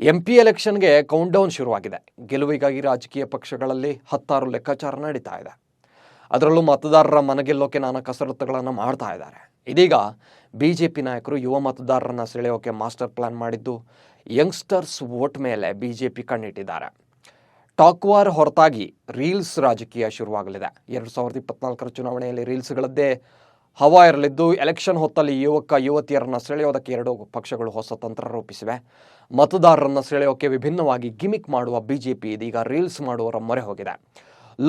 M P ಎಲೆಕ್ಷನ್ಗೆ countdown ಶುರುವಾಗಿದೆ. ಗೆಲುವಿಗಾಗಿ ರಾಜಕೀಯ ಪಕ್ಷಗಳಲ್ಲಿ ಹತ್ತಾರು ಲೆಕ್ಕಾಚಾರ ನಡೀತಾ ಇದೆ. ಅದರಲ್ಲೂ ಮತದಾರರ ಮನಗೆಲ್ಲೋಕೆ ನಾನಾ ಕಸರತ್ತುಗಳನ್ನು ಮಾಡ್ತಾ ಇದ್ದಾರೆ. ಇದೀಗ ಬಿ ಜೆ ಪಿ ನಾಯಕರು ಯುವ ಮತದಾರರನ್ನು ಸೆಳೆಯೋಕೆ ಮಾಸ್ಟರ್ ಪ್ಲಾನ್ ಮಾಡಿದ್ದು ಯಂಗ್ಸ್ಟರ್ಸ್ ವೋಟ್ ಮೇಲೆ ಬಿ ಜೆ ಪಿ ಕಣ್ಣಿಟ್ಟಿದ್ದಾರೆ. ಟಾಕ್ ವಾರ್ ಹೊರತಾಗಿ ರೀಲ್ಸ್ ರಾಜಕೀಯ ಶುರುವಾಗಲಿದೆ. ಎರಡು ಸಾವಿರದ ಇಪ್ಪತ್ನಾಲ್ಕರ ಚುನಾವಣೆಯಲ್ಲಿ ರೀಲ್ಸ್ಗಳದ್ದೇ ಹವಾ ಇರಲಿದ್ದು, ಎಲೆಕ್ಷನ್ ಹೊತ್ತಲ್ಲಿ ಯುವಕ, ಯುವತಿಯರನ್ನು ಸೆಳೆಯೋದಕ್ಕೆ ಎರಡು ಪಕ್ಷಗಳು ಹೊಸ ತಂತ್ರ ರೂಪಿಸಿವೆ. ಮತದಾರರನ್ನು ಸೆಳೆಯೋಕೆ ವಿಭಿನ್ನವಾಗಿ ಗಿಮಿಕ್ ಮಾಡುವ ಬಿಜೆಪಿ ಇದೀಗ ರೀಲ್ಸ್ ಮಾಡುವರ ಮೊರೆ ಹೋಗಿದೆ.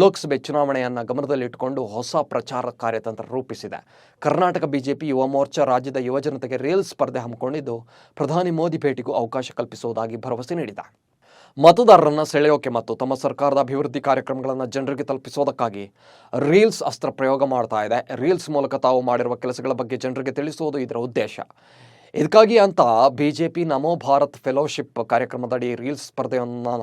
ಲೋಕಸಭೆ ಚುನಾವಣೆಯನ್ನು ಗಮನದಲ್ಲಿಟ್ಟುಕೊಂಡು ಹೊಸ ಪ್ರಚಾರ ಕಾರ್ಯತಂತ್ರ ರೂಪಿಸಿದೆ. ಕರ್ನಾಟಕ ಬಿಜೆಪಿ ಯುವ ಮೋರ್ಚಾ ರಾಜ್ಯದ ಯುವಜನತೆಗೆ ರೀಲ್ಸ್ ಸ್ಪರ್ಧೆ ಹಮ್ಮಿಕೊಂಡಿದ್ದು, ಪ್ರಧಾನಿ ಮೋದಿ ಭೇಟಿಗೂ ಅವಕಾಶ ಕಲ್ಪಿಸುವುದಾಗಿ ಭರವಸೆ ನೀಡಿದೆ. ಮತದಾರರನ್ನ ಸೆಳೆಯೋಕೆ ಮತ್ತು ತಮ್ಮ ಸರ್ಕಾರದ ಅಭಿವೃದ್ಧಿ ಕಾರ್ಯಕ್ರಮಗಳನ್ನು ಜನರಿಗೆ ತಲುಪಿಸೋದಕ್ಕಾಗಿ ರೀಲ್ಸ್ ಅಸ್ತ್ರ ಪ್ರಯೋಗ ಮಾಡ್ತಾ ಇದೆ. ರೀಲ್ಸ್ ಮೂಲಕ ತಾವು ಮಾಡಿರುವ ಕೆಲಸಗಳ ಬಗ್ಗೆ ಜನರಿಗೆ ತಿಳಿಸುವುದು ಇದರ ಉದ್ದೇಶ. ಇದಕ್ಕಾಗಿ ಅಂತ ಬಿ ಜೆ ಪಿ ನಮೋ ಭಾರತ್ ಫೆಲೋಶಿಪ್ ಕಾರ್ಯಕ್ರಮದಡಿ ರೀಲ್ಸ್ ಸ್ಪರ್ಧೆಯನ್ನು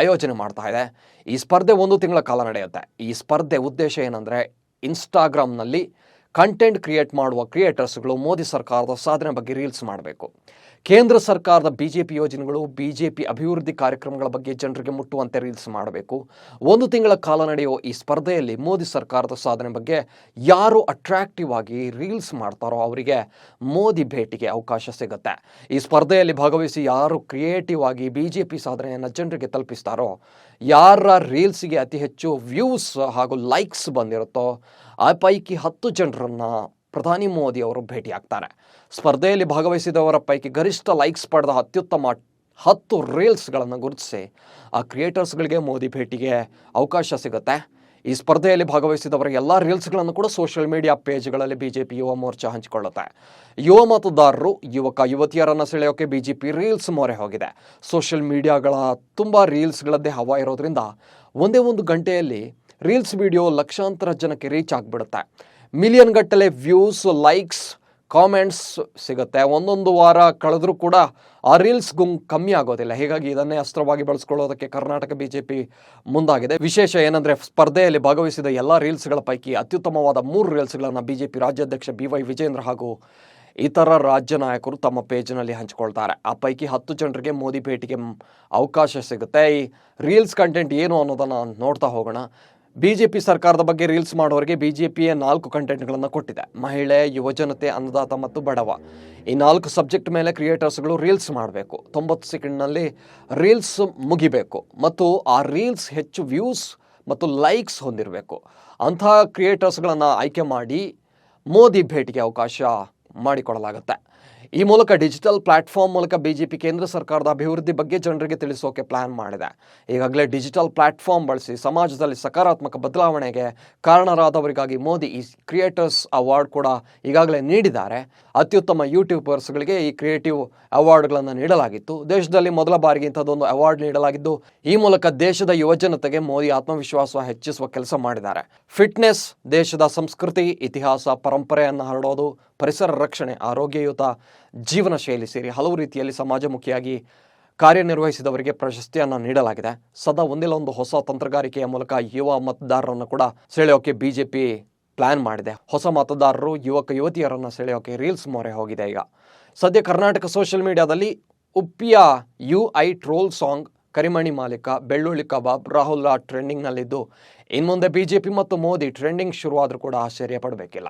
ಆಯೋಜನೆ ಮಾಡ್ತಾ ಇದೆ. ಈ ಸ್ಪರ್ಧೆ ಒಂದು ತಿಂಗಳ ಕಾಲ ನಡೆಯುತ್ತೆ. ಈ ಸ್ಪರ್ಧೆ ಉದ್ದೇಶ ಏನಂದರೆ ಇನ್ಸ್ಟಾಗ್ರಾಮ್ನಲ್ಲಿ ಕಂಟೆಂಟ್ ಕ್ರಿಯೇಟ್ ಮಾಡುವ ಕ್ರಿಯೇಟರ್ಸ್ಗಳು ಮೋದಿ ಸರ್ಕಾರದ ಸಾಧನೆ ಬಗ್ಗೆ ರೀಲ್ಸ್ ಮಾಡಬೇಕು. ಕೇಂದ್ರ ಸರ್ಕಾರದ ಬಿ ಜೆ ಪಿ ಯೋಜನೆಗಳು ಬಿ ಜೆ ಪಿ ಅಭಿವೃದ್ಧಿ ಕಾರ್ಯಕ್ರಮಗಳ ಬಗ್ಗೆ ಜನರಿಗೆ ಮುಟ್ಟುವಂತೆ ರೀಲ್ಸ್ ಮಾಡಬೇಕು. ಒಂದು ತಿಂಗಳ ಕಾಲ ನಡೆಯುವ ಈ ಸ್ಪರ್ಧೆಯಲ್ಲಿ ಮೋದಿ ಸರ್ಕಾರದ ಸಾಧನೆ ಬಗ್ಗೆ ಯಾರು ಅಟ್ರಾಕ್ಟಿವ್ ಆಗಿ ರೀಲ್ಸ್ ಮಾಡ್ತಾರೋ ಅವರಿಗೆ ಮೋದಿ ಭೇಟಿಗೆ ಅವಕಾಶ ಸಿಗುತ್ತೆ. ಈ ಸ್ಪರ್ಧೆಯಲ್ಲಿ ಭಾಗವಹಿಸಿ ಯಾರು ಕ್ರಿಯೇಟಿವ್ ಆಗಿ ಬಿ ಜೆ ಪಿ ಸಾಧನೆಯನ್ನು ಜನರಿಗೆ ತಲುಪಿಸ್ತಾರೋ, ಯಾರ ರೀಲ್ಸ್ಗೆ ಅತಿ ಹೆಚ್ಚು ವ್ಯೂಸ್ ಹಾಗೂ ಲೈಕ್ಸ್ ಬಂದಿರುತ್ತೋ ಆ ಪೈಕಿ ಹತ್ತು ಜನರನ್ನು ಪ್ರಧಾನಿ ಮೋದಿ ಅವರು ಭೇಟಿಯಾಗ್ತಾರೆ ಸ್ಪರ್ಧೆಯಲ್ಲಿ ಭಾಗವಹಿಸಿದವರ ಪೈಕಿ ಗರಿಷ್ಠ ಲೈಕ್ಸ್ ಪಡೆದ ಅತ್ಯುತ್ತಮ ಹತ್ತು ರೀಲ್ಸ್ಗಳನ್ನು ಗುರುತಿಸಿ ಆ ಕ್ರಿಯೇಟರ್ಸ್ಗಳಿಗೆ ಮೋದಿ ಭೇಟಿಗೆ ಅವಕಾಶ ಸಿಗುತ್ತೆ. ಈ ಸ್ಪರ್ಧೆಯಲ್ಲಿ ಭಾಗವಹಿಸಿದವರ ಎಲ್ಲ ರೀಲ್ಸ್ಗಳನ್ನು ಕೂಡ ಸೋಷಿಯಲ್ ಮೀಡಿಯಾ ಪೇಜ್ಗಳಲ್ಲಿ ಬಿಜೆಪಿ ಯುವ ಮೋರ್ಚಾ ಹಂಚಿಕೊಳ್ಳುತ್ತೆ. ಯುವ ಮತದಾರರು, ಯುವಕ, ಯುವತಿಯರನ್ನು ಸೆಳೆಯೋಕೆ ಬಿಜೆಪಿ ರೀಲ್ಸ್ ಮೊರೆ ಹೋಗಿದೆ. ಸೋಷಿಯಲ್ ಮೀಡಿಯಾಗಳ ತುಂಬ ರೀಲ್ಸ್ಗಳದ್ದೇ ಹವಾ ಇರೋದ್ರಿಂದ ಒಂದೇ ಒಂದು ಗಂಟೆಯಲ್ಲಿ ರೀಲ್ಸ್ ವಿಡಿಯೋ ಲಕ್ಷಾಂತರ ಜನಕ್ಕೆ ರೀಚ್ ಆಗಿಬಿಡುತ್ತೆ. ಮಿಲಿಯನ್ ಗಟ್ಟಲೆ ವ್ಯೂಸ್, ಲೈಕ್ಸ್, ಕಾಮೆಂಟ್ಸ್ ಸಿಗುತ್ತೆ. ಒಂದೊಂದು ವಾರ ಕಳೆದರೂ ಕೂಡ ಆ ರೀಲ್ಸ್ ಗುಂ ಕಮ್ಮಿ ಆಗೋದಿಲ್ಲ. ಹೀಗಾಗಿ ಇದನ್ನೇ ಅಸ್ತ್ರವಾಗಿ ಬಳಸ್ಕೊಳ್ಳೋದಕ್ಕೆ ಕರ್ನಾಟಕ ಬಿಜೆಪಿ ಮುಂದಾಗಿದೆ. ವಿಶೇಷ ಏನಂದರೆ, ಸ್ಪರ್ಧೆಯಲ್ಲಿ ಭಾಗವಹಿಸಿದ ಎಲ್ಲ ರೀಲ್ಸ್ಗಳ ಪೈಕಿ ಅತ್ಯುತ್ತಮವಾದ ಮೂರು ರೀಲ್ಸ್ಗಳನ್ನು ಬಿಜೆಪಿ ರಾಜ್ಯಾಧ್ಯಕ್ಷ ಬಿ ವೈ ವಿಜೇಂದ್ರ ಹಾಗೂ ಇತರ ರಾಜ್ಯ ನಾಯಕರು ತಮ್ಮ ಪೇಜ್ನಲ್ಲಿ ಹಂಚಿಕೊಳ್ತಾರೆ. ಆ ಪೈಕಿ ಹತ್ತು ಜನರಿಗೆ ಮೋದಿ ಭೇಟಿಗೆ ಅವಕಾಶ ಸಿಗುತ್ತೆ. ಈ ರೀಲ್ಸ್ ಕಂಟೆಂಟ್ ಏನು ಅನ್ನೋದನ್ನು ನೋಡ್ತಾ ಹೋಗೋಣ. ಬಿ ಜೆ ಪಿ ಸರ್ಕಾರದ ಬಗ್ಗೆ ರೀಲ್ಸ್ ಮಾಡೋರಿಗೆ ಬಿ ಜೆ ಪಿಯ ನಾಲ್ಕು ಕಂಟೆಂಟ್ಗಳನ್ನು ಕೊಟ್ಟಿದೆ. ಮಹಿಳೆ, ಯುವಜನತೆ, ಅನ್ನದಾತ ಮತ್ತು ಬಡವ. ಈ ನಾಲ್ಕು ಸಬ್ಜೆಕ್ಟ್ ಮೇಲೆ ಕ್ರಿಯೇಟರ್ಸ್ಗಳು ರೀಲ್ಸ್ ಮಾಡಬೇಕು. ತೊಂಬತ್ತು ಸೆಕೆಂಡ್ನಲ್ಲಿ ರೀಲ್ಸ್ ಮುಗಿಬೇಕು. ಮತ್ತು ಆ ರೀಲ್ಸ್ ಹೆಚ್ಚು ವ್ಯೂಸ್ ಮತ್ತು ಲೈಕ್ಸ್ ಹೊಂದಿರಬೇಕು. ಅಂಥ ಕ್ರಿಯೇಟರ್ಸ್ಗಳನ್ನು ಆಯ್ಕೆ ಮಾಡಿ ಮೋದಿ ಭೇಟಿಗೆ ಅವಕಾಶ ಮಾಡಿಕೊಡಲಾಗುತ್ತೆ. ಈ ಮೂಲಕ ಡಿಜಿಟಲ್ ಪ್ಲಾಟ್ಫಾರ್ಮ್ ಮೂಲಕ ಬಿಜೆಪಿ ಕೇಂದ್ರ ಸರ್ಕಾರದ ಅಭಿವೃದ್ಧಿ ಬಗ್ಗೆ ಜನರಿಗೆ ತಿಳಿಸೋಕೆ ಪ್ಲಾನ್ ಮಾಡಿದೆ. ಈಗಾಗಲೇ ಡಿಜಿಟಲ್ ಪ್ಲಾಟ್ಫಾರ್ಮ್ ಬಳಸಿ ಸಮಾಜದಲ್ಲಿ ಸಕಾರಾತ್ಮಕ ಬದಲಾವಣೆಗೆ ಕಾರಣರಾದವರಿಗಾಗಿ ಮೋದಿ ಈ ಕ್ರಿಯೇಟರ್ಸ್ ಅವಾರ್ಡ್ ಕೂಡ ಈಗಾಗಲೇ ನೀಡಿದ್ದಾರೆ. ಅತ್ಯುತ್ತಮ ಯೂಟ್ಯೂಬರ್ಸ್ಗಳಿಗೆ ಈ ಕ್ರಿಯೇಟಿವ್ ಅವಾರ್ಡ್ಗಳನ್ನು ನೀಡಲಾಗಿತ್ತು. ದೇಶದಲ್ಲಿ ಮೊದಲ ಬಾರಿಗೆ ಇಂಥದ್ದೊಂದು ಅವಾರ್ಡ್ ನೀಡಲಾಗಿದ್ದು, ಈ ಮೂಲಕ ದೇಶದ ಯುವಜನತೆಗೆ ಮೋದಿ ಆತ್ಮವಿಶ್ವಾಸ ಹೆಚ್ಚಿಸುವ ಕೆಲಸ ಮಾಡಿದ್ದಾರೆ. ಫಿಟ್ನೆಸ್, ದೇಶದ ಸಂಸ್ಕೃತಿ, ಇತಿಹಾಸ, ಪರಂಪರೆಯನ್ನು ಹರಡೋದು, ಪರಿಸರ ರಕ್ಷಣೆ, ಆರೋಗ್ಯಯುತ ಜೀವನ ಶೈಲಿ ಸೇರಿ ಹಲವು ರೀತಿಯಲ್ಲಿ ಸಮಾಜಮುಖಿಯಾಗಿ ಕಾರ್ಯನಿರ್ವಹಿಸಿದವರಿಗೆ ಪ್ರಶಸ್ತಿಯನ್ನು ನೀಡಲಾಗಿದೆ. ಸದಾ ಒಂದಿಲ್ಲ ಒಂದು ಹೊಸ ತಂತ್ರಗಾರಿಕೆಯ ಮೂಲಕ ಯುವ ಮತದಾರರನ್ನು ಕೂಡ ಸೆಳೆಯೋಕೆ ಬಿಜೆಪಿ ಪ್ಲಾನ್ ಮಾಡಿದೆ. ಹೊಸ ಮತದಾರರು, ಯುವಕ, ಯುವತಿಯರನ್ನು ಸೆಳೆಯೋಕೆ ರೀಲ್ಸ್ ಮೊರೆ ಹೋಗಿದೆ ಈಗ. ಸದ್ಯ ಕರ್ನಾಟಕ ಸೋಷಿಯಲ್ ಮೀಡಿಯಾದಲ್ಲಿ ಉಪ್ಪಿಯ ಯು ಐ ಟ್ರೋಲ್ ಸಾಂಗ್, ಕರಿಮಣಿ ಮಾಲೀಕ, ಬೆಳ್ಳುಳ್ಳಿ ಕಬಾಬ್, ರಾಹುಲ್ ಟ್ರೆಂಡಿಂಗ್ನಲ್ಲಿದ್ದು, ಇನ್ಮುಂದೆ ಬಿಜೆಪಿ ಮತ್ತು ಮೋದಿ ಟ್ರೆಂಡಿಂಗ್ ಶುರುವಾದರೂ ಕೂಡ ಆಶ್ಚರ್ಯ ಪಡಬೇಕಿಲ್ಲ.